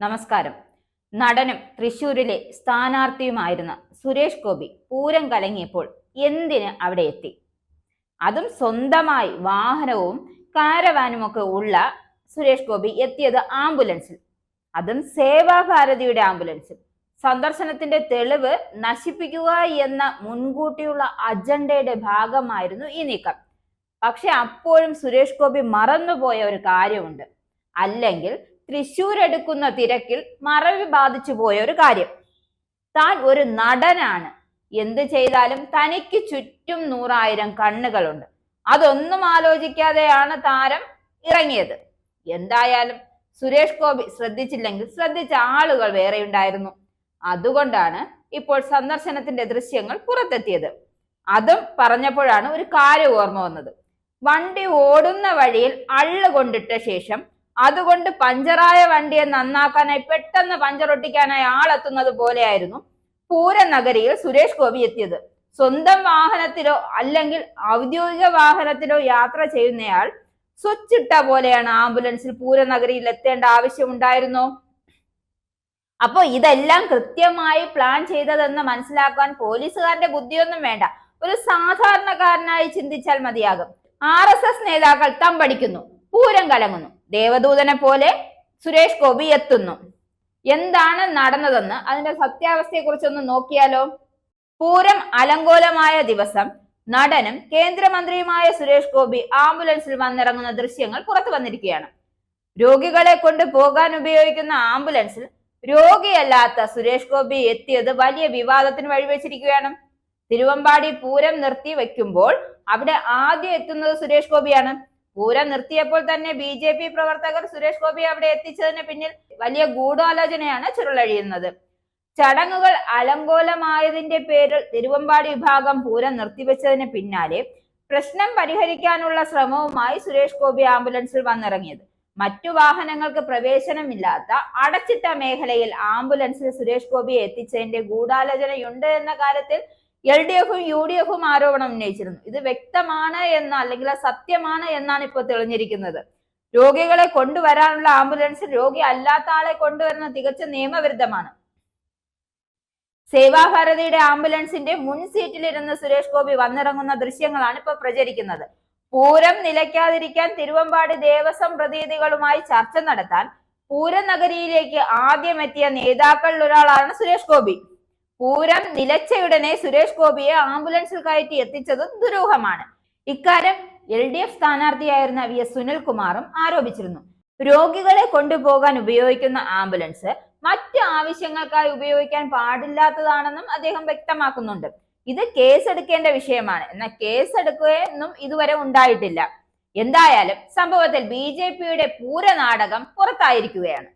നമസ്കാരം. നടനും തൃശൂരിലെ സ്ഥാനാർത്ഥിയുമായിരുന്ന സുരേഷ് ഗോപി പൂരം കലങ്ങിയപ്പോൾ എന്തിന് അവിടെ എത്തി? അതും സ്വന്തമായി വാഹനവും കാരവാനുമൊക്കെ ഉള്ള സുരേഷ് ഗോപി എത്തിയത് ആംബുലൻസിൽ. അതും സേവാഭാരതിയുടെ ആംബുലൻസിൽ. സന്ദർശനത്തിന്റെ തെളിവ് നശിപ്പിക്കുക എന്ന മുൻകൂട്ടിയുള്ള അജണ്ടയുടെ ഭാഗമായിരുന്നു ഈ നീക്കം. പക്ഷെ അപ്പോഴും സുരേഷ് ഗോപി മറന്നുപോയ ഒരു കാര്യമുണ്ട്. അല്ലെങ്കിൽ തൃശൂർ എടുക്കുന്ന തിരക്കിൽ മറവി ബാധിച്ചു പോയ ഒരു കാര്യം. താൻ ഒരു നടനാണ്. എന്ത് ചെയ്താലും തനിക്ക് ചുറ്റും നൂറായിരം കണ്ണുകളുണ്ട്. അതൊന്നും ആലോചിക്കാതെയാണ് താരം ഇറങ്ങിയത്. എന്തായാലും സുരേഷ് ഗോപി ശ്രദ്ധിച്ചില്ലെങ്കിൽ ശ്രദ്ധിച്ച ആളുകൾ വേറെ ഉണ്ടായിരുന്നു അതുകൊണ്ടാണ് ഇപ്പോൾ സന്ദർശനത്തിന്റെ ദൃശ്യങ്ങൾ പുറത്തെത്തിയത്. അതും പറഞ്ഞപ്പോഴാണ് ഒരു കാര്യം ഓർമ്മ വന്നത്. വണ്ടി ഓടുന്ന വഴിയിൽ അള്ളു കൊണ്ടിട്ട ശേഷം അതുകൊണ്ട് പഞ്ചറായ വണ്ടിയെ നന്നാക്കാനായി പെട്ടെന്ന് പഞ്ചറൊട്ടിക്കാനായി ആളെത്തുന്നത് പോലെയായിരുന്നു പൂരനഗരിയിൽ സുരേഷ് ഗോപി എത്തിയത്. സ്വന്തം വാഹനത്തിലോ അല്ലെങ്കിൽ ഔദ്യോഗിക വാഹനത്തിലോ യാത്ര ചെയ്യുന്നയാൾ സ്വിച്ച് ഇട്ട പോലെയാണ് ആംബുലൻസിൽ പൂരനഗരിയിൽ എത്തേണ്ട ആവശ്യമുണ്ടായിരുന്നോ? അപ്പോ ഇതെല്ലാം കൃത്യമായി പ്ലാൻ ചെയ്തതെന്ന് മനസ്സിലാക്കാൻ പോലീസുകാരന്റെ ബുദ്ധിയൊന്നും വേണ്ട. ഒരു സാധാരണക്കാരനായി ചിന്തിച്ചാൽ മതിയാകും. ആർ എസ് എസ് നേതാക്കൾ തമ്പടിക്കുന്നു. പൂരം കലങ്ങുന്നു. ദേവദൂതനെ പോലെ സുരേഷ് ഗോപി എത്തുന്നു. എന്താണ് നടന്നതെന്ന് അതിന്റെ സത്യാവസ്ഥയെ കുറിച്ചൊന്ന് നോക്കിയാലോ? പൂരം അലങ്കോലമായ ദിവസം നടനും കേന്ദ്രമന്ത്രിയുമായ സുരേഷ് ഗോപി ആംബുലൻസിൽ വന്നിറങ്ങുന്ന ദൃശ്യങ്ങൾ പുറത്തു വന്നിരിക്കുകയാണ്. രോഗികളെ കൊണ്ട് പോകാൻ ഉപയോഗിക്കുന്ന ആംബുലൻസിൽ രോഗിയല്ലാത്ത സുരേഷ് ഗോപി എത്തിയത് വലിയ വിവാദത്തിന് വഴിവെച്ചിരിക്കുകയാണ്. തിരുവമ്പാടി പൂരം നിർത്തി വെക്കുമ്പോൾ അവിടെ ആദ്യം എത്തുന്നത് സുരേഷ് ഗോപിയാണ്. പൂരം നിർത്തിയപ്പോൾ തന്നെ ബി ജെ പി പ്രവർത്തകർ സുരേഷ് ഗോപി അവിടെ എത്തിച്ചതിന് പിന്നിൽ വലിയ ഗൂഢാലോചനയാണ് ചുരുളഴിയുന്നത്. ചടങ്ങുകൾ അലങ്കോലമായതിന്റെ പേരിൽ തിരുവമ്പാടി വിഭാഗം പൂരം നിർത്തിവെച്ചതിന് പിന്നാലെ പ്രശ്നം പരിഹരിക്കാനുള്ള ശ്രമവുമായി സുരേഷ് ഗോപി ആംബുലൻസിൽ വന്നിറങ്ങിയത്. മറ്റു വാഹനങ്ങൾക്ക് പ്രവേശനമില്ലാത്ത അടച്ചിട്ട മേഖലയിൽ ആംബുലൻസിൽ സുരേഷ് ഗോപിയെ എത്തിച്ചതിന്റെ ഗൂഢാലോചനയുണ്ട് എന്ന കാര്യത്തിൽ എൽ ഡി എഫും യു ഡി എഫും ആരോപണം ഉന്നയിച്ചിരുന്നു. ഇത് വ്യക്തമാണ് എന്ന അല്ലെങ്കിൽ സത്യമാണ് എന്നാണ് ഇപ്പോൾ തെളിഞ്ഞിരിക്കുന്നത്. രോഗികളെ കൊണ്ടുവരാനുള്ള ആംബുലൻസ് രോഗി അല്ലാത്ത ആളെ കൊണ്ടുവരുന്ന തികച്ച നിയമവിരുദ്ധമാണ്. സേവാഭാരതിയുടെ ആംബുലൻസിന്റെ മുൻ സീറ്റിലിരുന്ന് സുരേഷ് ഗോപി വന്നിറങ്ങുന്ന ദൃശ്യങ്ങളാണ് ഇപ്പോൾ പ്രചരിക്കുന്നത്. പൂരം നിലയ്ക്കാതിരിക്കാൻ തിരുവമ്പാടി ദേവസ്വം പ്രതിനിധികളുമായി ചർച്ച നടത്താൻ പൂരനഗരിയിലേക്ക് ആദ്യം എത്തിയ നേതാക്കളിൽ ഒരാളാണ് സുരേഷ് ഗോപി. പൂരം നിലച്ചയുടനെ സുരേഷ് ഗോപിയെ ആംബുലൻസിൽ കയറ്റി എത്തിച്ചത് ദുരൂഹമാണ്. ഇക്കാര്യം എൽ ഡി എഫ് സ്ഥാനാർത്ഥിയായിരുന്ന വി എസ് സുനിൽകുമാറും ആരോപിച്ചിരുന്നു. രോഗികളെ കൊണ്ടുപോകാൻ ഉപയോഗിക്കുന്ന ആംബുലൻസ് മറ്റ് ആവശ്യങ്ങൾക്കായി ഉപയോഗിക്കാൻ പാടില്ലാത്തതാണെന്നും അദ്ദേഹം വ്യക്തമാക്കുന്നുണ്ട്. ഇത് കേസെടുക്കേണ്ട വിഷയമാണ്. എന്നാൽ കേസെടുക്കുകയെന്നും ഇതുവരെ ഉണ്ടായിട്ടില്ല. എന്തായാലും സംഭവത്തിൽ ബി ജെ പിയുടെ പൂരനാടകം പുറത്തായിരിക്കുകയാണ്.